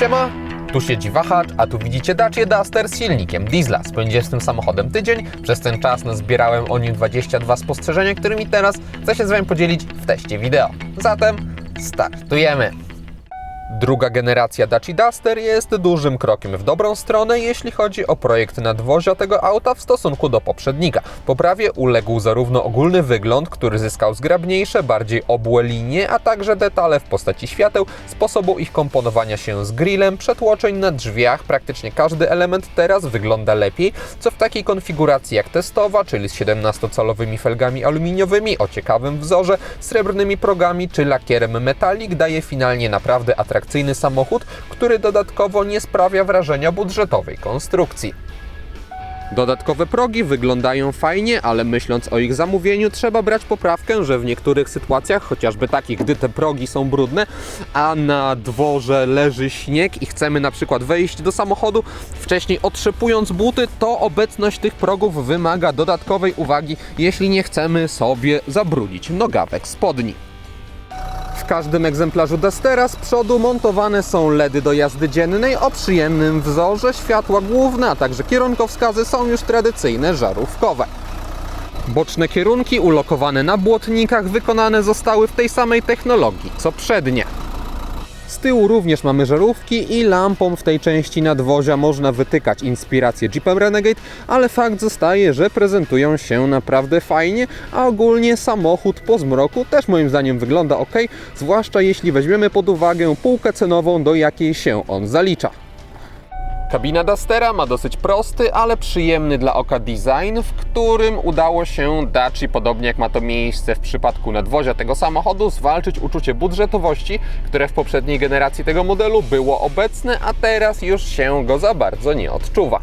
Siema, tu siedzi wahacz, a tu widzicie Dacia Duster z silnikiem diesla. Spędziłem z tym samochodem tydzień, przez ten czas nazbierałem o nim 22 spostrzeżenia, którymi teraz chcę się z Wami podzielić w teście wideo. Zatem startujemy! Druga generacja Dacia Duster jest dużym krokiem w dobrą stronę, jeśli chodzi o projekt nadwozia tego auta w stosunku do poprzednika. Poprawie uległ zarówno ogólny wygląd, który zyskał zgrabniejsze, bardziej obłe linie, a także detale w postaci świateł, sposobu ich komponowania się z grillem, przetłoczeń na drzwiach. Praktycznie każdy element teraz wygląda lepiej, co w takiej konfiguracji jak testowa, czyli z 17-calowymi felgami aluminiowymi o ciekawym wzorze, srebrnymi progami czy lakierem metalik daje finalnie naprawdę atrakcyjny samochód, który dodatkowo nie sprawia wrażenia budżetowej konstrukcji. Dodatkowe progi wyglądają fajnie, ale myśląc o ich zamówieniu, trzeba brać poprawkę, że w niektórych sytuacjach, chociażby takich, gdy te progi są brudne, a na dworze leży śnieg i chcemy na przykład wejść do samochodu, wcześniej otrzepując buty, to obecność tych progów wymaga dodatkowej uwagi, jeśli nie chcemy sobie zabrudzić nogawek spodni. W każdym egzemplarzu Dustera z przodu montowane są LEDy do jazdy dziennej o przyjemnym wzorze, światła główne, a także kierunkowskazy są już tradycyjne, żarówkowe. Boczne kierunki ulokowane na błotnikach wykonane zostały w tej samej technologii co przednie. Z tyłu również mamy żarówki i lampą w tej części nadwozia można wytykać inspirację Jeepem Renegade, ale fakt zostaje, że prezentują się naprawdę fajnie, a ogólnie samochód po zmroku też moim zdaniem wygląda ok, zwłaszcza jeśli weźmiemy pod uwagę półkę cenową, do jakiej się on zalicza. Kabina Dustera ma dosyć prosty, ale przyjemny dla oka design, w którym udało się Daci, podobnie jak ma to miejsce w przypadku nadwozia tego samochodu, zwalczyć uczucie budżetowości, które w poprzedniej generacji tego modelu było obecne, a teraz już się go za bardzo nie odczuwa.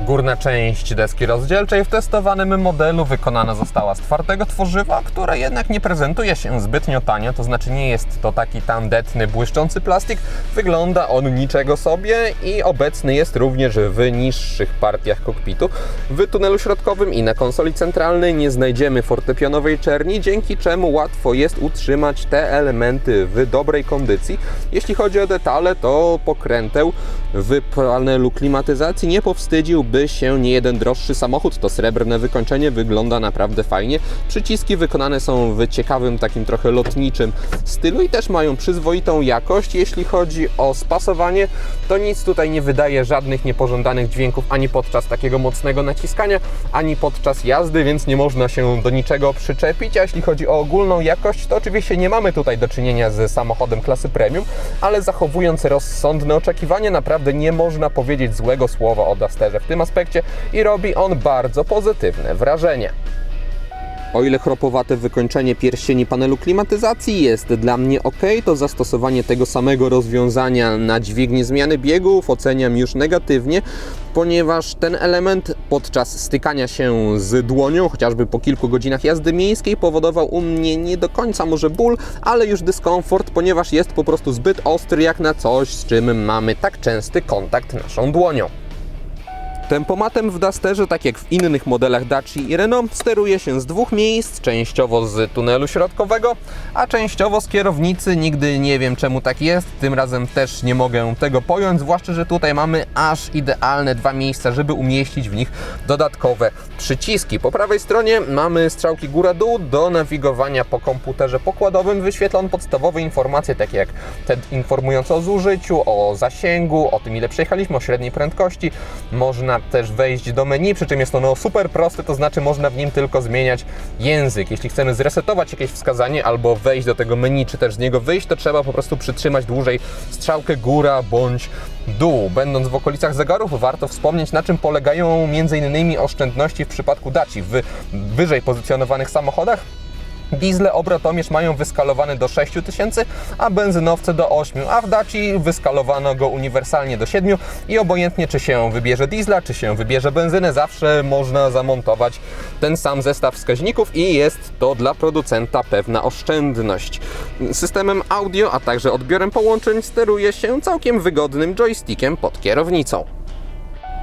Górna część deski rozdzielczej w testowanym modelu wykonana została z twardego tworzywa, które jednak nie prezentuje się zbytnio tanio, to znaczy nie jest to taki tandetny, błyszczący plastik. Wygląda on niczego sobie i obecny jest również w niższych partiach kokpitu. W tunelu środkowym i na konsoli centralnej nie znajdziemy fortepianowej czerni, dzięki czemu łatwo jest utrzymać te elementy w dobrej kondycji. Jeśli chodzi o detale, to pokręteł w panelu klimatyzacji nie powstydził by się nie jeden droższy samochód. To srebrne wykończenie wygląda naprawdę fajnie. Przyciski wykonane są w ciekawym, takim trochę lotniczym stylu i też mają przyzwoitą jakość. Jeśli chodzi o spasowanie, to nic tutaj nie wydaje żadnych niepożądanych dźwięków ani podczas takiego mocnego naciskania, ani podczas jazdy, więc nie można się do niczego przyczepić. A jeśli chodzi o ogólną jakość, to oczywiście nie mamy tutaj do czynienia z samochodem klasy premium, ale zachowując rozsądne oczekiwania, naprawdę nie można powiedzieć złego słowa o Dusterze w tym aspekcie i robi on bardzo pozytywne wrażenie. O ile chropowate wykończenie pierścieni panelu klimatyzacji jest dla mnie ok, to zastosowanie tego samego rozwiązania na dźwignię zmiany biegów oceniam już negatywnie, ponieważ ten element podczas stykania się z dłonią, chociażby po kilku godzinach jazdy miejskiej, powodował u mnie nie do końca może ból, ale już dyskomfort, ponieważ jest po prostu zbyt ostry jak na coś, z czym mamy tak częsty kontakt naszą dłonią. Tempomatem w Dusterze, tak jak w innych modelach Daci i Renault, steruje się z dwóch miejsc, częściowo z tunelu środkowego, a częściowo z kierownicy. Nigdy nie wiem czemu tak jest, tym razem też nie mogę tego pojąć, zwłaszcza, że tutaj mamy aż idealne dwa miejsca, żeby umieścić w nich dodatkowe przyciski. Po prawej stronie mamy strzałki góra-dół do nawigowania po komputerze pokładowym. Wyświetla on podstawowe informacje, takie jak te informujące o zużyciu, o zasięgu, o tym ile przejechaliśmy, o średniej prędkości. Można też wejść do menu, przy czym jest ono super proste, to znaczy można w nim tylko zmieniać język. Jeśli chcemy zresetować jakieś wskazanie albo wejść do tego menu, czy też z niego wyjść, to trzeba po prostu przytrzymać dłużej strzałkę góra bądź dół. Będąc w okolicach zegarów, warto wspomnieć, na czym polegają m.in. oszczędności w przypadku Daci w wyżej pozycjonowanych samochodach. Diesle obrotomierz mają wyskalowany do 6000, a benzynowce do 8, a w Daci wyskalowano go uniwersalnie do 7 i obojętnie czy się wybierze diesla, czy się wybierze benzynę, zawsze można zamontować ten sam zestaw wskaźników i jest to dla producenta pewna oszczędność. Systemem audio, a także odbiorem połączeń steruje się całkiem wygodnym joystickiem pod kierownicą.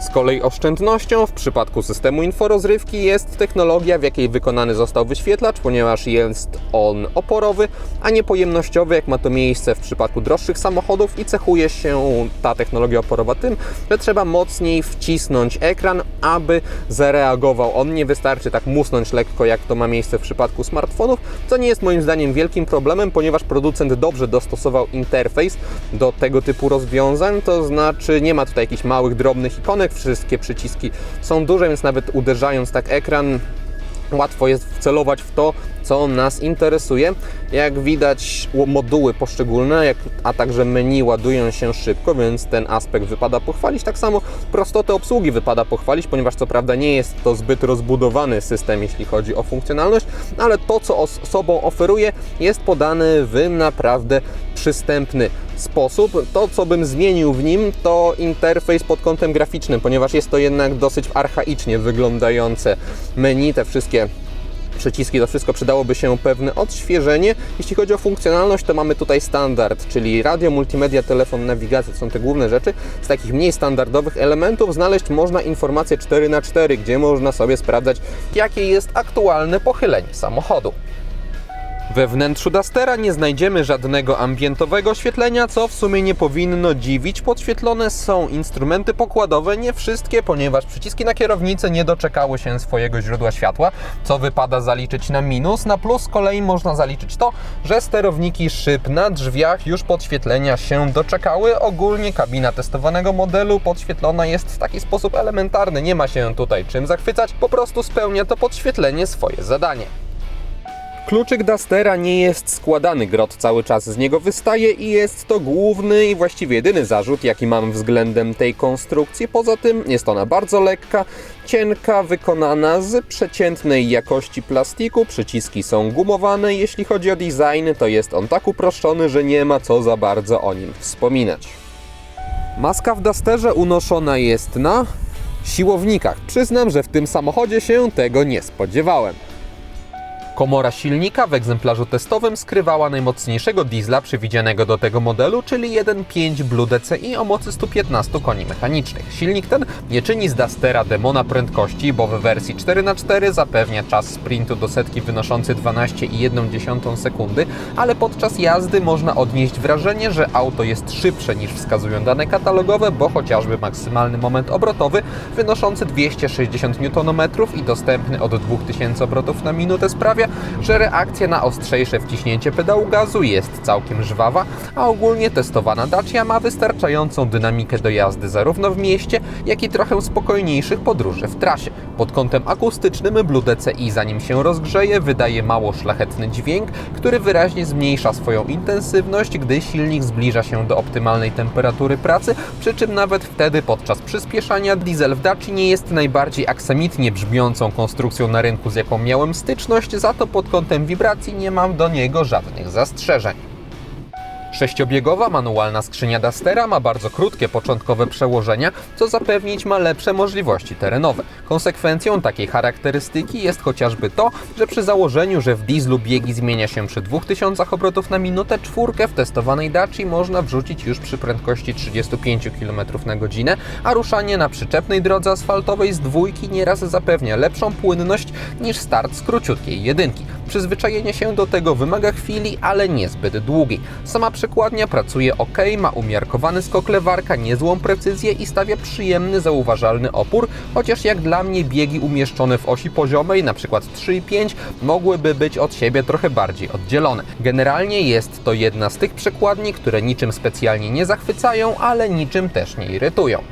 Z kolei oszczędnością w przypadku systemu inforozrywki jest technologia, w jakiej wykonany został wyświetlacz, ponieważ jest on oporowy, a nie pojemnościowy, jak ma to miejsce w przypadku droższych samochodów i cechuje się ta technologia oporowa tym, że trzeba mocniej wcisnąć ekran, aby zareagował on. Nie wystarczy tak musnąć lekko, jak to ma miejsce w przypadku smartfonów, co nie jest moim zdaniem wielkim problemem, ponieważ producent dobrze dostosował interfejs do tego typu rozwiązań, to znaczy nie ma tutaj jakichś małych, drobnych ikonek, wszystkie przyciski są duże, więc nawet uderzając tak ekran łatwo jest wcelować w to, co nas interesuje. Jak widać, moduły poszczególne, a także menu ładują się szybko, więc ten aspekt wypada pochwalić. Tak samo prostotę obsługi wypada pochwalić, ponieważ co prawda nie jest to zbyt rozbudowany system, jeśli chodzi o funkcjonalność, ale to, co sobą oferuje, jest podane w naprawdę przystępny sposób. To, co bym zmienił w nim, to interfejs pod kątem graficznym, ponieważ jest to jednak dosyć archaicznie wyglądające menu, te wszystkie przyciski, to wszystko przydałoby się pewne odświeżenie. Jeśli chodzi o funkcjonalność, to mamy tutaj standard, czyli radio, multimedia, telefon, nawigacja, to są te główne rzeczy. Z takich mniej standardowych elementów znaleźć można informacje 4x4, gdzie można sobie sprawdzać, jakie jest aktualne pochylenie samochodu. We wnętrzu Dustera nie znajdziemy żadnego ambientowego oświetlenia, co w sumie nie powinno dziwić. Podświetlone są instrumenty pokładowe, nie wszystkie, ponieważ przyciski na kierownicy nie doczekały się swojego źródła światła, co wypada zaliczyć na minus. Na plus z kolei można zaliczyć to, że sterowniki szyb na drzwiach już podświetlenia się doczekały. Ogólnie kabina testowanego modelu podświetlona jest w taki sposób elementarny, nie ma się tutaj czym zachwycać, po prostu spełnia to podświetlenie swoje zadanie. Kluczyk Dustera nie jest składany, grot cały czas z niego wystaje i jest to główny i właściwie jedyny zarzut, jaki mam względem tej konstrukcji. Poza tym jest ona bardzo lekka, cienka, wykonana z przeciętnej jakości plastiku. Przyciski są gumowane. Jeśli chodzi o design, to jest on tak uproszczony, że nie ma co za bardzo o nim wspominać. Maska w Dusterze unoszona jest na siłownikach. Przyznam, że w tym samochodzie się tego nie spodziewałem. Komora silnika w egzemplarzu testowym skrywała najmocniejszego diesla przewidzianego do tego modelu, czyli 1.5 Blue DCi o mocy 115 koni mechanicznych. Silnik ten nie czyni z Dustera demona prędkości, bo w wersji 4x4 zapewnia czas sprintu do setki wynoszący 12,1 sekundy, ale podczas jazdy można odnieść wrażenie, że auto jest szybsze niż wskazują dane katalogowe, bo chociażby maksymalny moment obrotowy wynoszący 260 Nm i dostępny od 2000 obrotów na minutę sprawia, że reakcja na ostrzejsze wciśnięcie pedału gazu jest całkiem żwawa, a ogólnie testowana Dacia ma wystarczającą dynamikę do jazdy zarówno w mieście, jak i trochę spokojniejszych podróży w trasie. Pod kątem akustycznym Blue DCi zanim się rozgrzeje wydaje mało szlachetny dźwięk, który wyraźnie zmniejsza swoją intensywność, gdy silnik zbliża się do optymalnej temperatury pracy, przy czym nawet wtedy podczas przyspieszania diesel w Daci nie jest najbardziej aksamitnie brzmiącą konstrukcją na rynku, z jaką miałem styczność, za to pod kątem wibracji nie mam do niego żadnych zastrzeżeń. Sześciobiegowa manualna skrzynia Dustera ma bardzo krótkie początkowe przełożenia, co zapewnić ma lepsze możliwości terenowe. Konsekwencją takiej charakterystyki jest chociażby to, że przy założeniu, że w dieslu biegi zmienia się przy 2000 obrotów na minutę, czwórkę w testowanej Daci można wrzucić już przy prędkości 35 km na godzinę, a ruszanie na przyczepnej drodze asfaltowej z dwójki nieraz zapewnia lepszą płynność niż start z króciutkiej jedynki. Przyzwyczajenie się do tego wymaga chwili, ale niezbyt długiej. Sama przekładnia pracuje ok, ma umiarkowany skok lewarka, niezłą precyzję i stawia przyjemny, zauważalny opór, chociaż jak dla mnie biegi umieszczone w osi poziomej, np. 3 i 5, mogłyby być od siebie trochę bardziej oddzielone. Generalnie jest to jedna z tych przekładni, które niczym specjalnie nie zachwycają, ale niczym też nie irytują.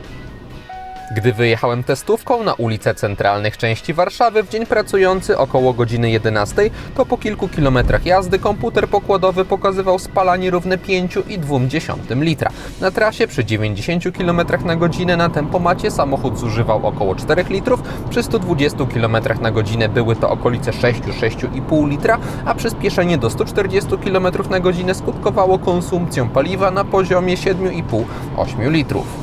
Gdy wyjechałem testówką na ulice centralnych części Warszawy w dzień pracujący około godziny 11, to po kilku kilometrach jazdy komputer pokładowy pokazywał spalanie równe 5,2 litra. Na trasie przy 90 km na godzinę na tempomacie samochód zużywał około 4 litrów, przy 120 km na godzinę były to okolice 6-6,5 litra, a przyspieszenie do 140 km na godzinę skutkowało konsumpcją paliwa na poziomie 7,5-8 litrów.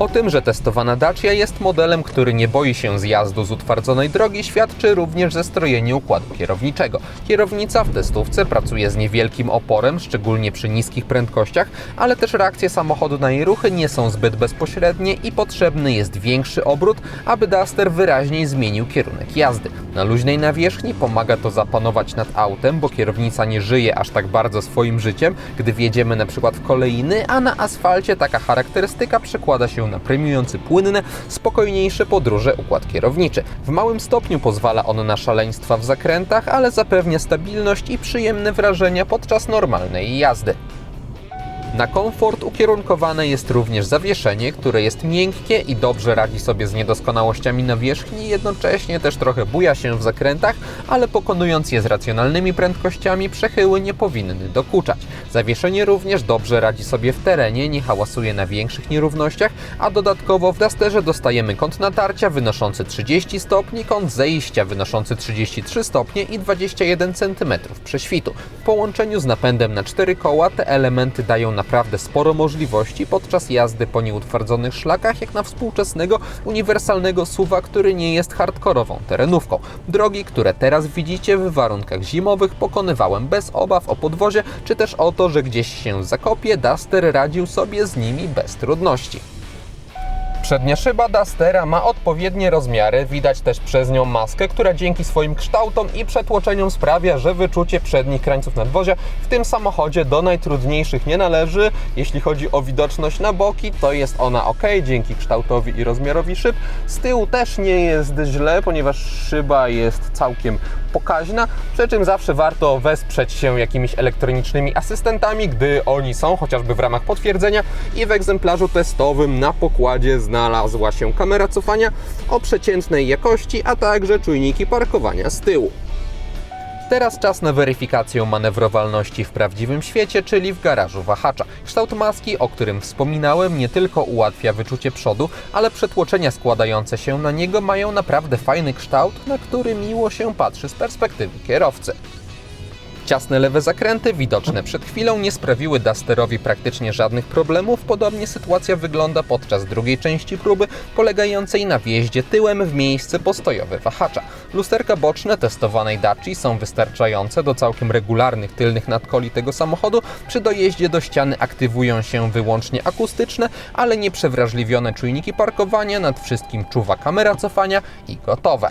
O tym, że testowana Dacia jest modelem, który nie boi się zjazdu z utwardzonej drogi, świadczy również zestrojenie układu kierowniczego. Kierownica w testówce pracuje z niewielkim oporem, szczególnie przy niskich prędkościach, ale też reakcje samochodu na jej ruchy nie są zbyt bezpośrednie i potrzebny jest większy obrót, aby Duster wyraźniej zmienił kierunek jazdy. Na luźnej nawierzchni pomaga to zapanować nad autem, bo kierownica nie żyje aż tak bardzo swoim życiem, gdy wjedziemy na przykład w kolejny, a na asfalcie taka charakterystyka przekłada się na premiujący płynne, spokojniejsze podróże układ kierowniczy. W małym stopniu pozwala on na szaleństwa w zakrętach, ale zapewnia stabilność i przyjemne wrażenia podczas normalnej jazdy. Na komfort ukierunkowane jest również zawieszenie, które jest miękkie i dobrze radzi sobie z niedoskonałościami nawierzchni, jednocześnie też trochę buja się w zakrętach, ale pokonując je z racjonalnymi prędkościami, przechyły nie powinny dokuczać. Zawieszenie również dobrze radzi sobie w terenie, nie hałasuje na większych nierównościach, a dodatkowo w Dusterze dostajemy kąt natarcia wynoszący 30 stopni, kąt zejścia wynoszący 33 stopnie i 21 cm prześwitu. W połączeniu z napędem na cztery koła te elementy dają naprawdę sporo możliwości podczas jazdy po nieutwardzonych szlakach, jak na współczesnego, uniwersalnego suwa, który nie jest hardkorową terenówką. Drogi, które teraz widzicie w warunkach zimowych, pokonywałem bez obaw o podwozie, czy też o to, że gdzieś się zakopie, Duster radził sobie z nimi bez trudności. Przednia szyba Dustera ma odpowiednie rozmiary, widać też przez nią maskę, która dzięki swoim kształtom i przetłoczeniom sprawia, że wyczucie przednich krańców nadwozia w tym samochodzie do najtrudniejszych nie należy. Jeśli chodzi o widoczność na boki, to jest ona ok, dzięki kształtowi i rozmiarowi szyb. Z tyłu też nie jest źle, ponieważ szyba jest całkiem pokaźna, przy czym zawsze warto wesprzeć się jakimiś elektronicznymi asystentami, gdy oni są, chociażby w ramach potwierdzenia i w egzemplarzu testowym na pokładzie znalazła się kamera cofania o przeciętnej jakości, a także czujniki parkowania z tyłu. Teraz czas na weryfikację manewrowalności w prawdziwym świecie, czyli w garażu wahacza. Kształt maski, o którym wspominałem, nie tylko ułatwia wyczucie przodu, ale przetłoczenia składające się na niego mają naprawdę fajny kształt, na który miło się patrzy z perspektywy kierowcy. Ciasne lewe zakręty, widoczne przed chwilą, nie sprawiły Dusterowi praktycznie żadnych problemów. Podobnie sytuacja wygląda podczas drugiej części próby, polegającej na wjeździe tyłem w miejsce postojowe wahacza. Lusterka boczne testowanej Daci są wystarczające do całkiem regularnych tylnych nadkoli tego samochodu. Przy dojeździe do ściany aktywują się wyłącznie akustyczne, ale nieprzewrażliwione czujniki parkowania, nad wszystkim czuwa kamera cofania i gotowe.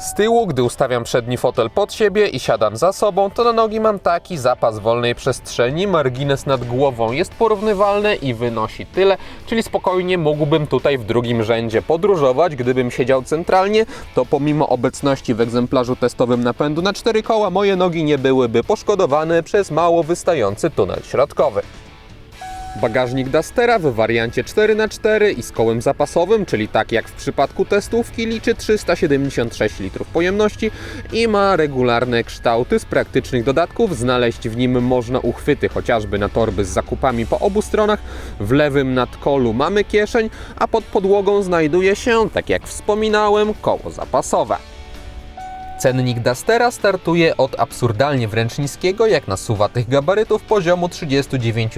Z tyłu, gdy ustawiam przedni fotel pod siebie i siadam za sobą, to na nogi mam taki zapas wolnej przestrzeni, margines nad głową jest porównywalny i wynosi tyle, czyli spokojnie mógłbym tutaj w drugim rzędzie podróżować. Gdybym siedział centralnie, to pomimo obecności w egzemplarzu testowym napędu na cztery koła, moje nogi nie byłyby poszkodowane przez mało wystający tunel środkowy. Bagażnik Dustera w wariancie 4x4 i z kołem zapasowym, czyli tak jak w przypadku testówki, liczy 376 litrów pojemności i ma regularne kształty. Z praktycznych dodatków znaleźć w nim można uchwyty chociażby na torby z zakupami po obu stronach. W lewym nadkolu mamy kieszeń, a pod podłogą znajduje się, tak jak wspominałem, koło zapasowe. Cennik Dustera startuje od absurdalnie wręcz niskiego, jak na suwa tych gabarytów, poziomu 39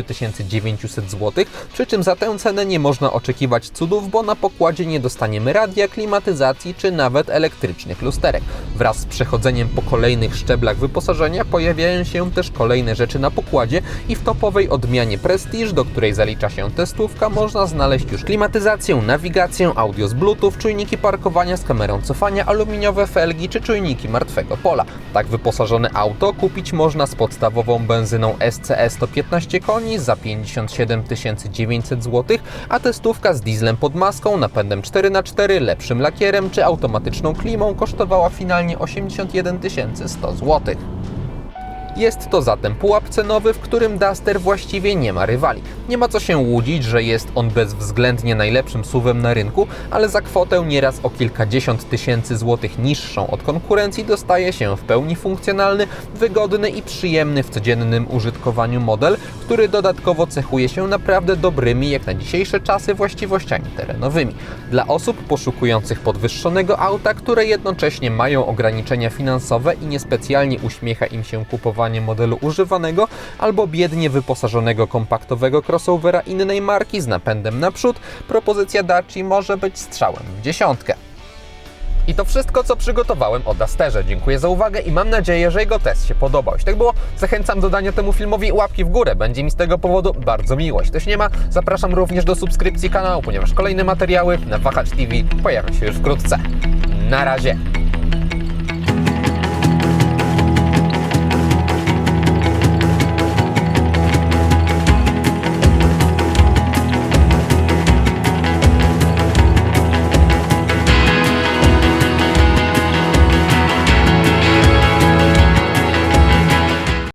900 zł, przy czym za tę cenę nie można oczekiwać cudów, bo na pokładzie nie dostaniemy radia, klimatyzacji czy nawet elektrycznych lusterek. Wraz z przechodzeniem po kolejnych szczeblach wyposażenia pojawiają się też kolejne rzeczy na pokładzie i w topowej odmianie Prestige, do której zalicza się testówka, można znaleźć już klimatyzację, nawigację, audio z Bluetooth, czujniki parkowania z kamerą cofania, aluminiowe felgi czy czujniki martwego pola. Tak wyposażone auto kupić można z podstawową benzyną SCE 115 koni za 57 900 zł, a testówka z dieslem pod maską, napędem 4x4, lepszym lakierem czy automatyczną klimą kosztowała finalnie 81 100 zł. Jest to zatem pułap cenowy, w którym Duster właściwie nie ma rywali. Nie ma co się łudzić, że jest on bezwzględnie najlepszym suwem na rynku, ale za kwotę nieraz o kilkadziesiąt tysięcy złotych niższą od konkurencji dostaje się w pełni funkcjonalny, wygodny i przyjemny w codziennym użytkowaniu model, który dodatkowo cechuje się naprawdę dobrymi jak na dzisiejsze czasy właściwościami terenowymi. Dla osób poszukujących podwyższonego auta, które jednocześnie mają ograniczenia finansowe i niespecjalnie uśmiecha im się kupowanie modelu używanego albo biednie wyposażonego kompaktowego crossovera innej marki z napędem naprzód, propozycja Daci może być strzałem w dziesiątkę. I to wszystko, co przygotowałem o Dusterze. Dziękuję za uwagę i mam nadzieję, że jego test się podobał. Jeśli tak było, zachęcam do dania temu filmowi łapki w górę. Będzie mi z tego powodu bardzo miło. Jeśli nie ma, zapraszam również do subskrypcji kanału, ponieważ kolejne materiały na Wahacz TV pojawią się już wkrótce. Na razie!